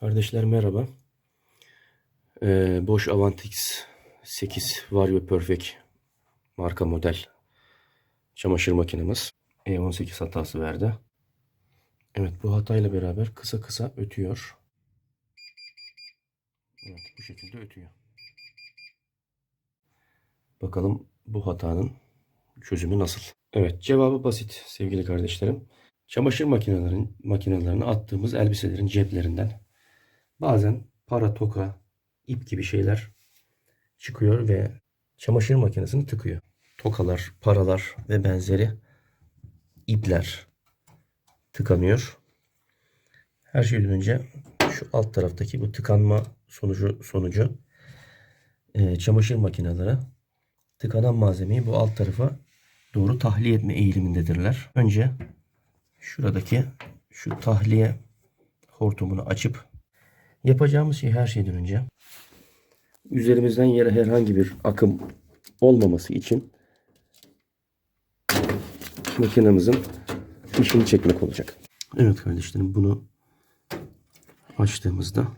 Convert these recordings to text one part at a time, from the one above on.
Kardeşler merhaba. Ee, Bosch Avantix 8 Vario Perfect marka model çamaşır makinemiz E18 hatası verdi. Evet bu hatayla beraber kısa kısa ötüyor. Evet bu şekilde ötüyor. Bakalım bu hatanın çözümü nasıl? Evet cevabı basit sevgili kardeşlerim. Çamaşır makinelerin makinelerine attığımız elbiselerin ceplerinden bazen para, toka, ip gibi şeyler çıkıyor ve çamaşır makinesini tıkıyor. Tokalar, paralar ve benzeri ipler tıkanıyor. Her şeyden önce şu alt taraftaki bu tıkanma sonucu sonucu e, çamaşır makineleri tıkanan malzemeyi bu alt tarafa doğru tahliye etme eğilimindedirler. Önce şuradaki şu tahliye hortumunu açıp yapacağımız şey her şeyden önce üzerimizden yere herhangi bir akım olmaması için makinemizin fişini çekmek olacak. Evet kardeşlerim bunu açtığımızda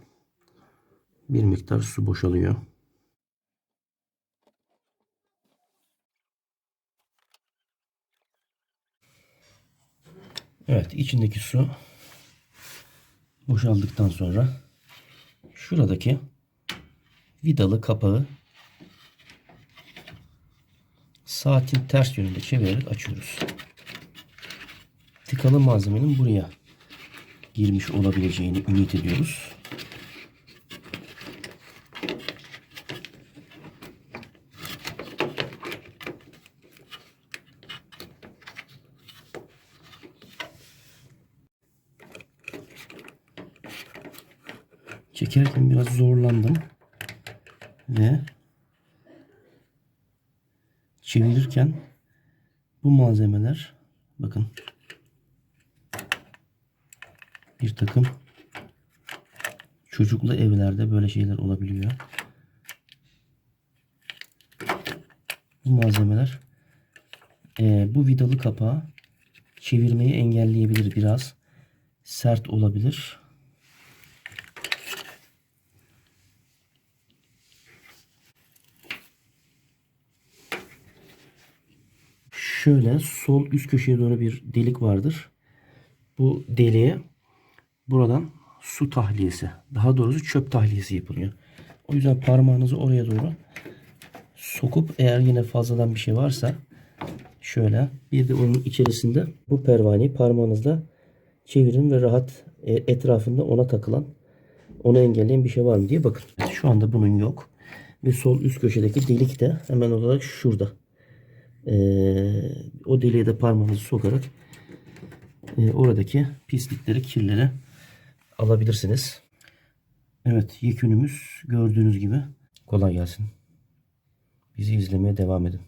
bir miktar su boşalıyor. Evet içindeki su boşaldıktan sonra şuradaki vidalı kapağı saatin ters yönünde çevirerek açıyoruz. Tıkalı malzemenin buraya girmiş olabileceğini ümit ediyoruz. Çekerken biraz zorlandım ve çevirirken bu malzemeler bakın bir takım çocuklu evlerde böyle şeyler olabiliyor. Bu malzemeler eee, bu vidalı kapağı çevirmeyi engelleyebilir biraz. Sert olabilir. Şöyle sol üst köşeye doğru bir delik vardır. Bu deliğe buradan su tahliyesi, daha doğrusu çöp tahliyesi yapılıyor. O yüzden parmağınızı oraya doğru sokup eğer yine fazladan bir şey varsa şöyle bir de onun içerisinde bu pervaneyi parmağınızla çevirin ve rahat e, etrafında ona takılan onu engelleyen bir şey var mı diye bakın. Şu anda bunun yok. Ve sol üst köşedeki delik de hemen olarak şurada. Ee, o deliğe de parmağınızı sokarak e, oradaki pislikleri, kirleri alabilirsiniz. Evet, yekünümüz gördüğünüz gibi kolay gelsin. Bizi izlemeye devam edin.